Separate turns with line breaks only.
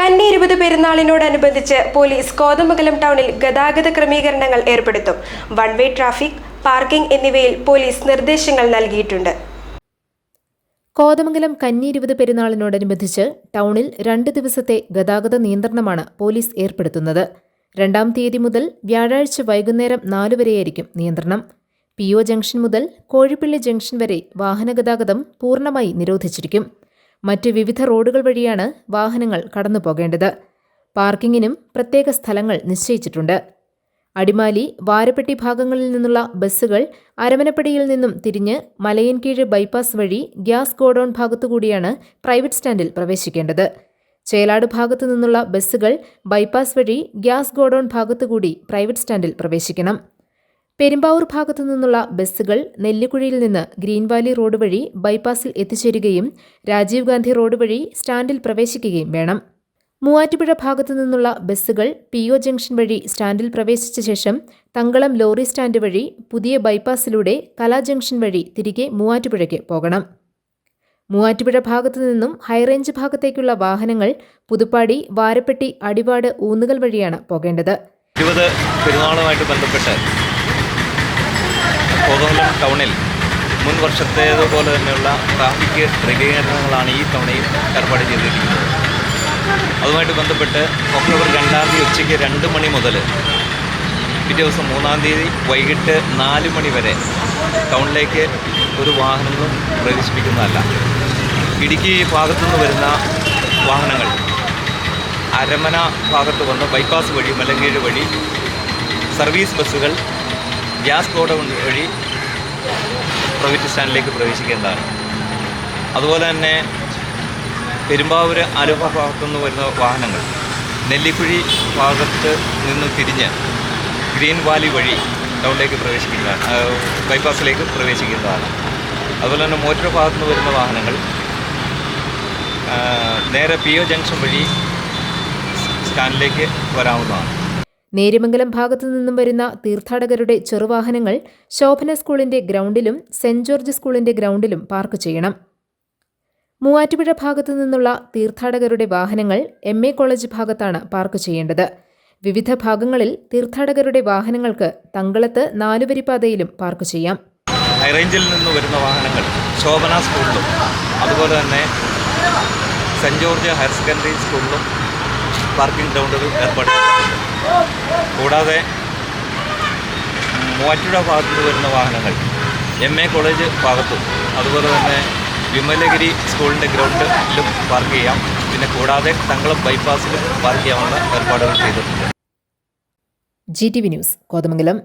കന്നി ഇരുപത് പെരുന്നാളിനോടനുബന്ധിച്ച് പോലീസ് കോതമംഗലം ടൗണിൽ ഗതാഗത ക്രമീകരണങ്ങൾ ഏർപ്പെടുത്തും. വൺ വേ ട്രാഫിക് പാർക്കിംഗ് എന്നിവയിൽ പോലീസ് നിർദ്ദേശങ്ങൾ നൽകിയിട്ടുണ്ട്.
കോതമംഗലം കന്നി ഇരുപത് പെരുന്നാളിനോടനുബന്ധിച്ച് ടൗണിൽ രണ്ട് ദിവസത്തെ ഗതാഗത നിയന്ത്രണമാണ് പോലീസ് ഏർപ്പെടുത്തുന്നത്. രണ്ടാം തീയതി മുതൽ വ്യാഴാഴ്ച വൈകുന്നേരം നാലു വരെയായിരിക്കും നിയന്ത്രണം. പി ഒ ജംഗ്ഷൻ മുതൽ കോഴിപ്പള്ളി ജംഗ്ഷൻ വരെ വാഹനഗതാഗതം പൂർണമായി നിരോധിച്ചിരിക്കും. മറ്റ് വിവിധ റോഡുകൾ വഴിയാണ് വാഹനങ്ങൾ കടന്നു പോകേണ്ടത് പാർക്കിങ്ങിനും പ്രത്യേക സ്ഥലങ്ങൾ നിശ്ചയിച്ചിട്ടുണ്ട്. അടിമാലി വാരപ്പെട്ടി ഭാഗങ്ങളിൽ നിന്നുള്ള ബസ്സുകൾ അരമനപ്പടിയിൽ നിന്നും തിരിഞ്ഞ് മലയൻകീഴ് ബൈപ്പാസ് വഴി ഗ്യാസ് ഗോഡൌൺ ഭാഗത്തുകൂടിയാണ് പ്രൈവറ്റ് സ്റ്റാൻഡിൽ പ്രവേശിക്കേണ്ടത്. ചേലാട് ഭാഗത്തു നിന്നുള്ള ബസ്സുകൾ ബൈപ്പാസ് വഴി ഗ്യാസ് ഗോഡൌൺ ഭാഗത്തുകൂടി പ്രൈവറ്റ് സ്റ്റാൻഡിൽ പ്രവേശിക്കണം. പെരുമ്പാവൂർ ഭാഗത്തു നിന്നുള്ള ബസ്സുകൾ നെല്ലിക്കുഴിയിൽ നിന്ന് ഗ്രീൻ വാലി റോഡ് വഴി ബൈപ്പാസിൽ എത്തിച്ചേരുകയും രാജീവ് ഗാന്ധി റോഡ് വഴി സ്റ്റാൻഡിൽ പ്രവേശിക്കുകയും വേണം. മൂവാറ്റുപുഴ ഭാഗത്തു നിന്നുള്ള ബസ്സുകൾ പി ഒ ജംഗ്ഷൻ വഴി സ്റ്റാൻഡിൽ പ്രവേശിച്ച ശേഷം തങ്കളം ലോറി സ്റ്റാൻഡ് വഴി പുതിയ ബൈപ്പാസിലൂടെ കലാ ജംഗ്ഷൻ വഴി തിരികെ മൂവാറ്റുപുഴയ്ക്ക് പോകണം. മൂവാറ്റുപുഴ ഭാഗത്തു നിന്നും ഹൈറേഞ്ച് ഭാഗത്തേക്കുള്ള വാഹനങ്ങൾ പുതുപ്പാടി വാരപ്പെട്ടി അടിവാട് ഊന്നുകൽ വഴിയാണ് പോകേണ്ടത്.
കോതമംഗലം ടൗണിൽ മുൻ വർഷത്തേതുപോലെ തന്നെയുള്ള ട്രാഫിക് ക്രമീകരണങ്ങളാണ് ഈ തവണയും ഏർപ്പാട് ചെയ്തിരിക്കുന്നത്. അതുമായിട്ട് ബന്ധപ്പെട്ട് ഒക്ടോബർ രണ്ടാം തീയതി ഉച്ചയ്ക്ക് രണ്ട് മണി മുതൽ പിറ്റേ ദിവസം മൂന്നാം തീയതി വൈകിട്ട് നാല് മണി വരെ ടൗണിലേക്ക് ഒരു വാഹനങ്ങളും പ്രവേശിപ്പിക്കുന്നതല്ല. ഇടുക്കി ഭാഗത്തുനിന്ന് വരുന്ന വാഹനങ്ങൾ അരമന ഭാഗത്ത് വന്ന് ബൈപ്പാസ് വഴി മലങ്കീഴ് വഴി സർവീസ് ബസ്സുകൾ ഗ്യാസ് ഗോഡൗൺ വഴി പ്രൈവറ്റ് സ്റ്റാൻഡിലേക്ക് പ്രവേശിക്കേണ്ടതാണ്. അതുപോലെ തന്നെ പെരുമ്പാവൂർ ആലുവ ഭാഗത്തു നിന്ന് വരുന്ന വാഹനങ്ങൾ നെല്ലിക്കുഴി ഭാഗത്ത് നിന്ന് തിരിഞ്ഞ് ഗ്രീൻ വാലി വഴി ടൗണിലേക്ക് പ്രവേശിക്കുന്നതാണ് ബൈപ്പാസിലേക്ക് പ്രവേശിക്കുന്നതാണ്. അതുപോലെ തന്നെ മോറ്റർ ഭാഗത്തു നിന്ന് വരുന്ന വാഹനങ്ങൾ നേരെ പി ഒ ജംഗ്ഷൻ വഴി സ്റ്റാൻഡിലേക്ക് വരാവുന്നതാണ്.
നേര്യമംഗലം ഭാഗത്തു നിന്നും വരുന്ന തീർത്ഥാടകരുടെ ചെറുവാഹനങ്ങൾ ശോഭന സ്കൂളിന്റെ ഗ്രൗണ്ടിലും സെന്റ് ജോർജ് സ്കൂളിന്റെ ഗ്രൗണ്ടിലും പാർക്ക് ചെയ്യണം. മൂവാറ്റുപുഴ ഭാഗത്തു നിന്നുള്ള തീർത്ഥാടകരുടെ വാഹനങ്ങൾ എം എ കോളേജ് ഭാഗത്താണ് പാർക്ക് ചെയ്യേണ്ടത്. വിവിധ ഭാഗങ്ങളിൽ തീർത്ഥാടകരുടെ വാഹനങ്ങൾക്ക് തങ്കളത്ത് നാലുവരിപ്പാതയിലും പാർക്ക് ചെയ്യാം.
ഹൈറേഞ്ചിൽ നിന്ന് വരുന്ന വാഹനങ്ങൾ ശോഭന സ്കൂളിലും അതുപോലെ തന്നെ സെന്റ് ജോർജ് ഹയർ സെക്കൻഡറി സ്കൂളിലും പാർക്കിംഗ് ഗ്രൗണ്ടുകൾ ഏർപ്പാട് കൂടാതെ മൂവാറ്റുപുഴ ഭാഗത്തു നിന്ന് വരുന്ന വാഹനങ്ങൾ എം എ കോളേജ് ഭാഗത്തും. അതുപോലെ തന്നെ വിമലഗിരി സ്കൂളിന്റെ ഗ്രൗണ്ടിലും പാർക്ക് ചെയ്യാം. പിന്നെ കൂടാതെ തങ്കളം ബൈപ്പാസിലും പാർക്ക് ചെയ്യാനുള്ള ഏർപ്പാടുകൾ ചെയ്തിട്ടുണ്ട്.
G T V news Kothamangalam.